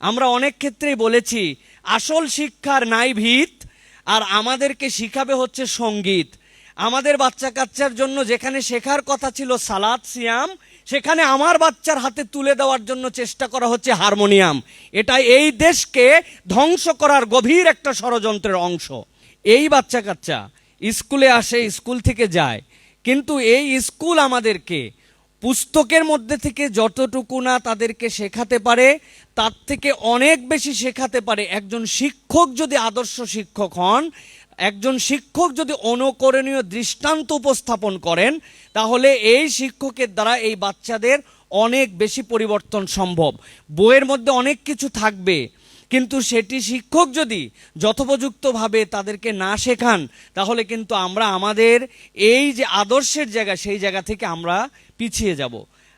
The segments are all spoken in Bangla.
আমরা অনেক ক্ষেত্রেই বলেছি, আসল শিক্ষার নাই ভিত, আর আমাদেরকে শিখাবে হচ্ছে সংগীত। আমাদের বাচ্চা কাচ্চার জন্য যেখানে শেখার কথা ছিল সালাদ, সিয়াম, সেখানে আমার বাচ্চার হাতে তুলে দেওয়ার জন্য চেষ্টা করা হচ্ছে হারমোনিয়াম। এটা এই দেশকে ধ্বংস করার গভীর একটা ষড়যন্ত্রের অংশ। এই বাচ্চা কাচ্চা স্কুলে আসে, স্কুল থেকে যায়, কিন্তু এই স্কুল আমাদেরকে পুস্তকের মধ্যে থেকে যতটুকু না তাদেরকে শেখাতে পারে, তার থেকে অনেক বেশি শেখাতে পারে। একজন শিক্ষক যদি আদর্শ শিক্ষক হন, একজন শিক্ষক যদি অনুকরণীয় দৃষ্টান্ত উপস্থাপন করেন, তাহলে এই শিক্ষকের দ্বারা এই বাচ্চাদের অনেক বেশি পরিবর্তন সম্ভব। বইয়ের মধ্যে অনেক কিছু থাকবে। কিন্তু সেটি শিক্ষক যদি যথোপযুক্তভাবে তাদেরকে না শেখান, তাহলে কিন্তু আমরা আমাদের এই যে আদর্শের জায়গা, সেই জায়গা থেকে আমরা পিছিয়ে যাব।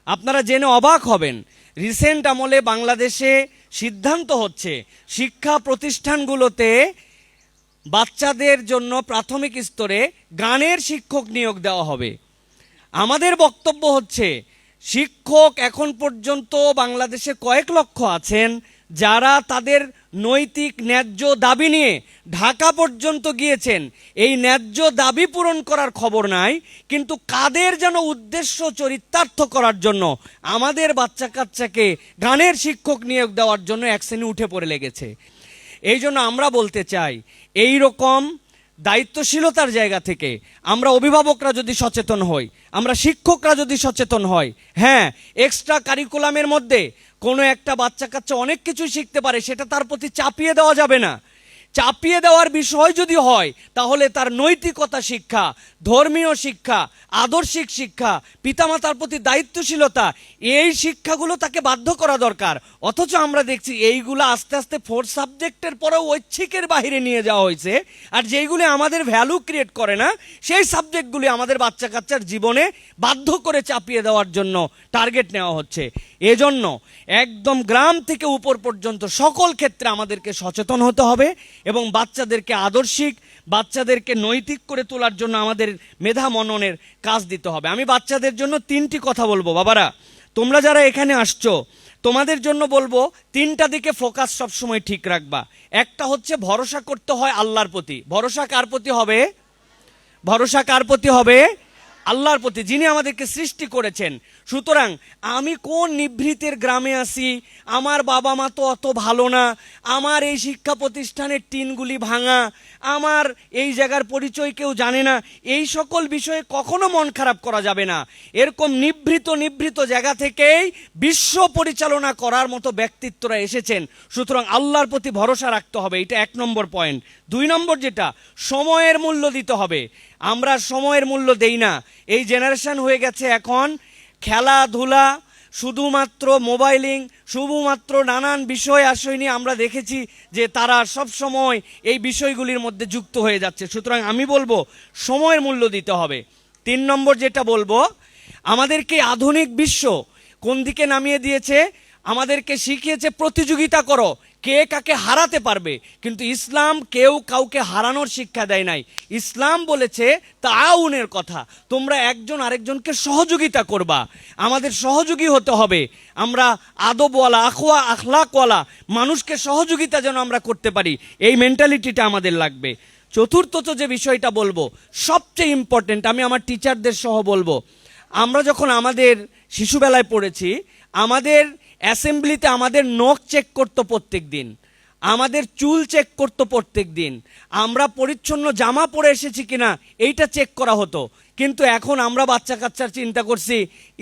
আপনারা জেনে অবাক হবেন, রিসেন্ট আমলে বাংলাদেশে সিদ্ধান্ত হচ্ছে, শিক্ষা প্রতিষ্ঠানগুলোতে বাচ্চাদের জন্য প্রাথমিক স্তরে গানের শিক্ষক নিয়োগ দেওয়া হবে। আমাদের বক্তব্য হচ্ছে, শিক্ষক এখন পর্যন্ত বাংলাদেশে কয়েক লক্ষ আছেন যারা তাদের নৈতিক ন্যায্য দাবি নিয়ে ঢাকা পর্যন্ত গিয়েছেন, এই ন্যায্য দাবি পূরণ করার খবর নাই, কিন্তু কাদের যেন উদ্দেশ্য চরিতার্থ করার জন্য আমাদের বাচ্চা কাচ্চাকে গানের শিক্ষক নিয়োগ দেওয়ার জন্য এক শ্রেণি উঠে পড়ে লেগেছে। এই জন্য আমরা বলতে চাই, এই রকম দায়িত্বশীলতার জায়গা থেকে আমরা অভিভাবকরা যদি সচেতন হই, আমরা শিক্ষকরা যদি সচেতন হই হ্যাঁ এক্সট্রা কারিকুলামের মধ্যে কোনো একটা বাচ্চা কাচ্চা অনেক কিছুই শিখতে পারে, সেটা তার প্রতি চাপিয়ে দেওয়া যাবে না। চাপিয়ে দেওয়ার বিষয় যদি হয়, তাহলে তার নৈতিকতা শিক্ষা, ধর্মীয় শিক্ষা, আদর্শিক শিক্ষা, পিতামাতার প্রতি দায়িত্বশীলতা, এই শিক্ষাগুলো তাকে বাধ্য করা দরকার। অথচ আমরা দেখছি এইগুলো আস্তে আস্তে ফোর্থ সাবজেক্টের পরেও ঐচ্ছিকের বাইরে নিয়ে যাওয়া হয়েছে। আর যেইগুলি আমাদের ভ্যালু ক্রিয়েট করে না, সেই সাবজেক্টগুলি আমাদের বাচ্চা কাচ্চার জীবনে বাধ্য করে চাপিয়ে দেওয়ার জন্য টার্গেট নেওয়া হচ্ছে। এজন্য একদম গ্রাম থেকে উপর পর্যন্ত সকল ক্ষেত্রে আমাদেরকে সচেতন হতে হবে। এবং বাচ্চাদেরকে আদর্শিক, বাচ্চাদেরকে নৈতিক করে তোলার জন্য আমাদের মেধা মননের কাজ দিতে হবে। আমি বাচ্চাদের জন্য তিনটি কথা বলব, বাবারা। তোমরা যারা এখানে আসছো, তোমাদের জন্য বলব, তিনটা দিকে ফোকাস সবসময় ঠিক রাখবা। একটা হচ্ছে ভরসা করতে হয় আল্লাহর প্রতি। ভরসা কার প্রতি হবে? ভরসা কার প্রতি হবে? আল্লাহর প্রতি যিনি আমাদেরকে সৃষ্টি করেছেন। সুতরাং আমি কোন নিভৃতের গ্রামে আসি আমার বাবা মা তো অত ভালো না, আমার এই শিক্ষা প্রতিষ্ঠানের টিনগুলি ভাঙা, আমার এই জায়গার পরিচয় কেউ জানে না, এই সকল বিষয়ে কখনো মন খারাপ করা যাবে না। এরকম নিভৃত নিভৃত জায়গা থেকেই বিশ্ব পরিচালনা করার মতো ব্যক্তিত্বরা এসেছেন। সুতরাং আল্লাহর প্রতি ভরসা রাখতে হবে, এটা এক নম্বর পয়েন্ট দুই নম্বর যেটা, সময়ের মূল্য দিতে হবে। আমরা সময়ের মূল্য দেই না। এই জেনারেশন হয়ে গেছে এখন খেলাধুলা, শুধুমাত্র মোবাইলিং শুধুমাত্র নানান বিষয় আশয় নিয়ে আমরা দেখেছি যে তারা সব সময় এই বিষয়গুলির মধ্যে যুক্ত হয়ে যাচ্ছে। সুতরাং আমি বলব, সময়ের মূল্য দিতে হবে। তিন নম্বর যেটা বলব, আমাদেরকে আধুনিক বিশ্ব কোন দিকে নামিয়ে দিয়েছে? আমাদেরকে শিখিয়েছে, প্রতিযোগিতা করো। কে কাকে হারাতে পারবে? কিন্তু ইসলাম কেউ কাউকে হারানোর শিক্ষা দেয় নাই। ইসলাম বলেছে তাউনের কথা। তোমরা একজন আরেকজনকে সহযোগিতা করবা। আমাদের সহযোগী হতে হবে। আমরা আদবওয়ালা, আখওয়া, আখলাকওয়ালা মানুষকে সহযোগিতা যেন আমরা করতে পারি। এই মেন্টালিটিটা আমাদের লাগবে। চতুর্থত যে বিষয়টা বলব, সবচেয়ে ইম্পর্টেন্ট আমি আমার টিচারদের সহ বলব। আমরা যখন আমাদের শিশুবেলায় পড়েছি, আমাদের অ্যাসেম্বলিতে আমাদের নখ চেক করতো প্রত্যেক দিন। আমাদের চুল চেক করতো প্রত্যেক দিন। আমরা পরিচ্ছন্ন জামা পরে এসেছি কিনা, এইটা চেক করা হতো। কিন্তু এখন আমরা বাচ্চা কাচ্চার চিন্তা করছি,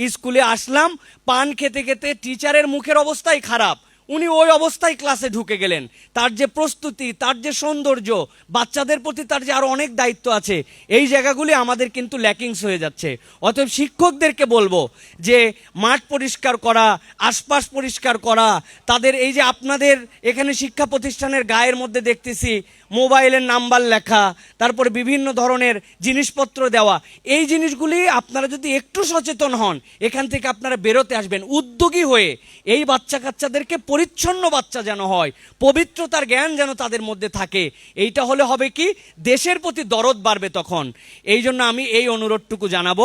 স্কুলে আসলাম, পান খেতে খেতে টিচারের মুখের অবস্থাই খারাপ। উনি ওই অবস্থায় ক্লাসে ঢুকে গেলেন। তার যে প্রস্তুতি, তার যে সৌন্দর্য, বাচ্চাদের প্রতি তার যে আরও অনেক দায়িত্ব আছে, এই জায়গাগুলি আমাদের কিন্তু ল্যাকিংস হয়ে যাচ্ছে। অতএব শিক্ষকদেরকে বলব যে, মাঠ পরিষ্কার করা, আশপাশ পরিষ্কার করা, তাদের এই যে আপনাদের এখানে শিক্ষা প্রতিষ্ঠানের গায়ের মধ্যে দেখতেছি মোবাইলের নাম্বার লেখা, তারপরে বিভিন্ন ধরনের জিনিসপত্র দেওয়া। এই জিনিসগুলি আপনারা যদি একটু সচেতন হন, এখান থেকে আপনারা বেরোতে আসবেন। উদ্যোগী হয়ে এই বাচ্চা কাচ্চাদেরকে পরিচ্ছন্ন বাচ্চা যেন হয়, পবিত্রতার জ্ঞান যেন তাদের মধ্যে থাকে। এইটা হলে হবে কি, দেশের প্রতি দরদ বাড়বে তখন। এই জন্য আমি এই অনুরোধটুকু জানাব।